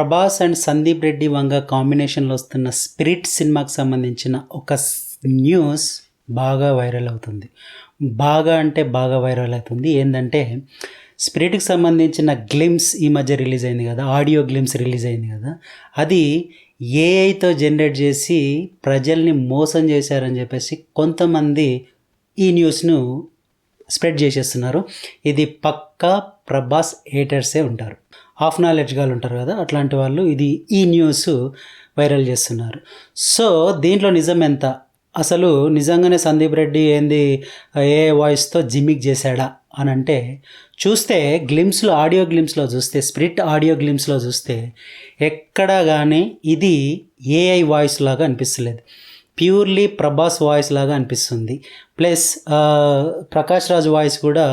Prabhas and Sandeep Reddy Vanga కాంబినేషన్లో వస్తున్న spirit సినిమాకి సంబంధించిన ఒక న్యూస్ బాగా వైరల్ అవుతుంది. బాగా అంటే బాగా వైరల్ అవుతుంది. ఏంటంటే స్పిరిట్కి సంబంధించిన గ్లిమ్స్ ఈ మధ్య రిలీజ్ అయింది కదా ఆడియో గ్లిమ్స్ రిలీజ్ అయింది కదా అది ఏఐతో జనరేట్ చేసి ప్రజల్ని మోసం చేశారని చెప్పేసి కొంతమంది ఈ న్యూస్ను స్ప్రెడ్ చేసేస్తున్నారు. ఇది పక్కా ప్రభాస్ హేటర్సే ఉంటారు. హాఫ్ నాలెడ్జ్ గాలు ఉంటారు కదా అట్లాంటి వాళ్ళు ఇది ఈ న్యూస్ వైరల్ చేస్తున్నారు. సో దీంట్లో నిజం ఎంత? అసలు నిజంగానే సందీప్ రెడ్డి ఏంది ఏ వాయిస్తో జిమ్మిక్ చేశాడా అని అంటే చూస్తే గ్లిమ్స్లో ఆడియో గ్లిమ్స్లో చూస్తే స్ప్రిట్ ఆడియో గ్లిమ్స్లో చూస్తే ఎక్కడా కానీ ఇది ఏఐ వాయిస్ లాగా అనిపిస్తలేదు. ప్యూర్లీ ప్రభాస్ వాయిస్ లాగా అనిపిస్తుంది. ప్లస్ ప్రకాష్ రాజ్ వాయిస్ కూడా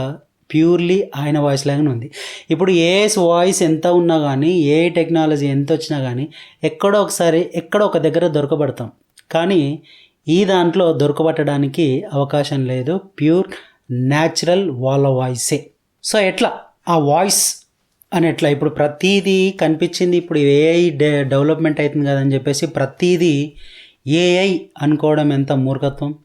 ప్యూర్లీ ఆయన వాయిస్ లాగానే ఉంది. ఇప్పుడు ఏఎస్ వాయిస్ ఎంత ఉన్నా కానీ ఏ టెక్నాలజీ ఎంత వచ్చినా కానీ ఎక్కడో ఒకసారి ఎక్కడో ఒక దగ్గర దొరకబడతాం. కానీ ఈ దాంట్లో దొరకబట్టడానికి అవకాశం లేదు. ప్యూర్ న్యాచురల్ వాళ్ళ వాయిసే. సో ఎట్లా? ఆ వాయిస్ అని ఎట్లా? ఇప్పుడు ప్రతీదీ కనిపించింది ఇప్పుడు ఏఐ డె డెవలప్మెంట్ అవుతుంది కదని చెప్పేసి ప్రతీదీ ఏఐ అనుకోవడం ఎంత మూర్ఖత్వం?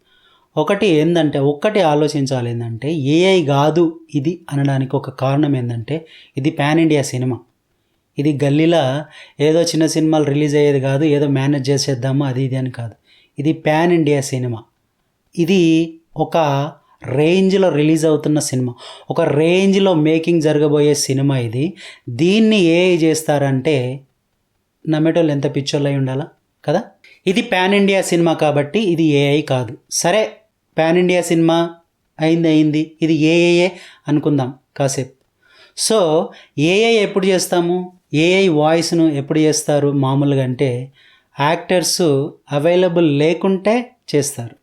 ఒకటి ఏంటంటే ఒక్కటి ఆలోచించాలి ఏంటంటే ఏఐ కాదు ఇది అనడానికి ఒక కారణం ఏంటంటే ఇది పాన్ ఇండియా సినిమా. ఇది గల్లీలా ఏదో చిన్న సినిమాలు రిలీజ్ అయ్యేది కాదు ఏదో మేనేజ్ చేసేద్దాము అది ఇది అని కాదు. ఇది పాన్ ఇండియా సినిమా. ఇది ఒక రేంజ్లో రిలీజ్ అవుతున్న సినిమా. ఒక రేంజ్లో మేకింగ్ జరగబోయే సినిమా ఇది. దీన్ని ఏఐ చేస్తారంటే నమ్మేటోళ్ళు ఎంత పిచ్చోళ్ళు అయి ఉండాలా? కదా? ఇది పాన్ ఇండియా సినిమా కాబట్టి ఇది ఏఐ కాదు. సరే పాన్ ఇండియా సినిమా అయింది అయింది. ఇది ఏఏఏ అనుకుందాం కాసేపు. సో ఏఐ ఎప్పుడు చేస్తాము? ఏఐ వాయిస్ను ఎప్పుడు చేస్తారు మామూలుగా అంటే యాక్టర్స్ అవైలబుల్ లేకుంటే చేస్తారు.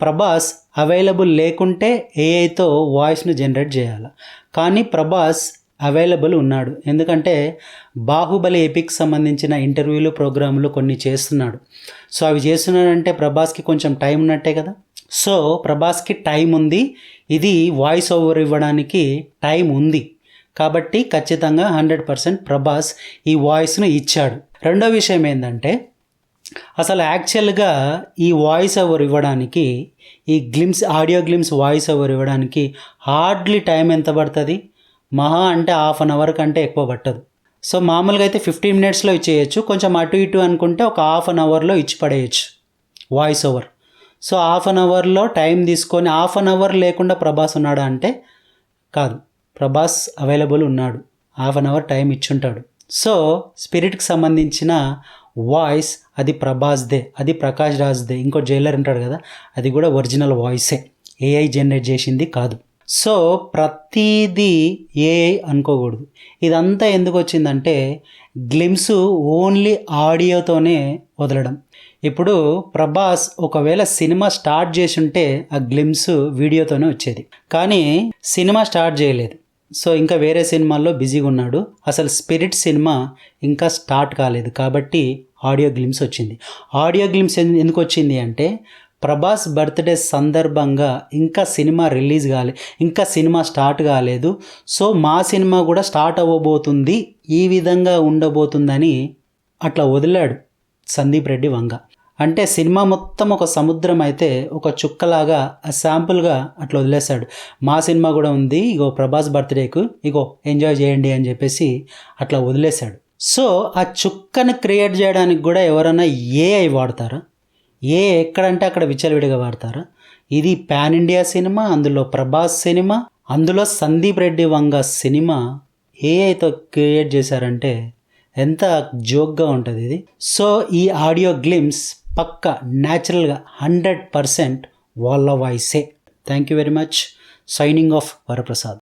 ప్రభాస్ అవైలబుల్ లేకుంటే ఏఐతో వాయిస్ను జనరేట్ చేయాలి. కానీ ప్రభాస్ అవైలబుల్ ఉన్నాడు. ఎందుకంటే బాహుబలి ఎపిక్ సంబంధించిన ఇంటర్వ్యూలు ప్రోగ్రాములు కొన్ని చేస్తున్నాడు. సో అవి చేస్తున్నాడంటే ప్రభాస్కి కొంచెం టైం ఉన్నట్టే కదా? సో ప్రభాస్కి టైం ఉంది. ఇది వాయిస్ ఓవర్ ఇవ్వడానికి టైం ఉంది. కాబట్టి ఖచ్చితంగా హండ్రెడ్ పర్సెంట్ ప్రభాస్ ఈ వాయిస్ను ఇచ్చాడు. రెండో విషయం ఏంటంటే అసలు యాక్చువల్గా ఈ వాయిస్ ఓవర్ ఇవ్వడానికి ఈ glimpse audio glimpse voice over ఇవ్వడానికి హార్డ్లీ టైం ఎంత పడుతుంది? మహా అంటే హాఫ్ అన్ అవర్ కంటే ఎక్కువ పట్టదు. సో మామూలుగా అయితే ఫిఫ్టీన్ మినిట్స్లో ఇచ్చేయచ్చు. కొంచెం అటు ఇటు అనుకుంటే ఒక హాఫ్ అన్ అవర్లో ఇచ్చి పడేయచ్చు voice over. So half an అవర్లో టైం తీసుకొని హాఫ్ అన్ అవర్ లేకుండా ప్రభాస్ ఉన్నాడా అంటే కాదు. ప్రభాస్ అవైలబుల్ ఉన్నాడు. హాఫ్ అన్ అవర్ టైం ఇచ్చుంటాడు. సో స్పిరిట్కి సంబంధించిన వాయిస్ అది ప్రభాస్దే. అది ప్రకాష్ రాజ్దే. ఇంకో జైలర్ ఉంటాడు కదా అది కూడా ఒరిజినల్ వాయిసే. ఏఐ జనరేట్ చేసింది కాదు. సో ప్రతిదీ ఏఐ అనుకోకూడదు. ఇదంతా ఎందుకు వచ్చిందంటే గ్లిమ్స్ ఓన్లీ ఆడియోతోనే వదలడం. ఇప్పుడు ప్రభాస్ ఒకవేళ సినిమా స్టార్ట్ చేసి ఉంటే ఆ గ్లిమ్స్ వీడియోతోనే వచ్చేది. కానీ సినిమా స్టార్ట్ చేయలేదు. సో ఇంకా వేరే సినిమాల్లో బిజీగా ఉన్నాడు. అసలు స్పిరిట్ సినిమా ఇంకా స్టార్ట్ కాలేదు. కాబట్టి ఆడియో గ్లిమ్స్ వచ్చింది. ఆడియో గ్లిమ్స్ ఎందుకు వచ్చింది అంటే ప్రభాస్ బర్త్డే సందర్భంగా ఇంకా సినిమా రిలీజ్ కాలే ఇంకా సినిమా స్టార్ట్ కాలేదు. సో మా సినిమా కూడా స్టార్ట్ అవ్వబోతుంది. ఈ విధంగా ఉండబోతుందని అట్లా వదిలాడు సందీప్ రెడ్డి వంగ. అంటే సినిమా మొత్తం ఒక సముద్రం అయితే ఒక చుక్కలాగా శాంపుల్గా అట్లా వదిలేశాడు. మా సినిమా కూడా ఉంది. ఇగో ప్రభాస్ బర్త్డేకు. ఇగో ఎంజాయ్ చేయండి అని చెప్పేసి అట్లా వదిలేశాడు. సో ఆ చుక్కను క్రియేట్ చేయడానికి కూడా ఎవరైనా ఏఐ వాడతారా? ఏ ఎక్కడంటే అక్కడ విచ్చలవిడిగా వాడతారా? ఇది పాన్ ఇండియా సినిమా అందులో ప్రభాస్ సినిమా అందులో సందీప్ రెడ్డి వంగ సినిమా ఏఐతో క్రియేట్ చేశారంటే ఎంత జోక్గా ఉంటుంది ఇది. సో ఈ ఆడియో గ్లిమ్స్ పక్క న్యాచురల్గా హండ్రెడ్ పర్సెంట్ వాళ్ళ వాయిసే. Thank you very much signing off Varaprasad.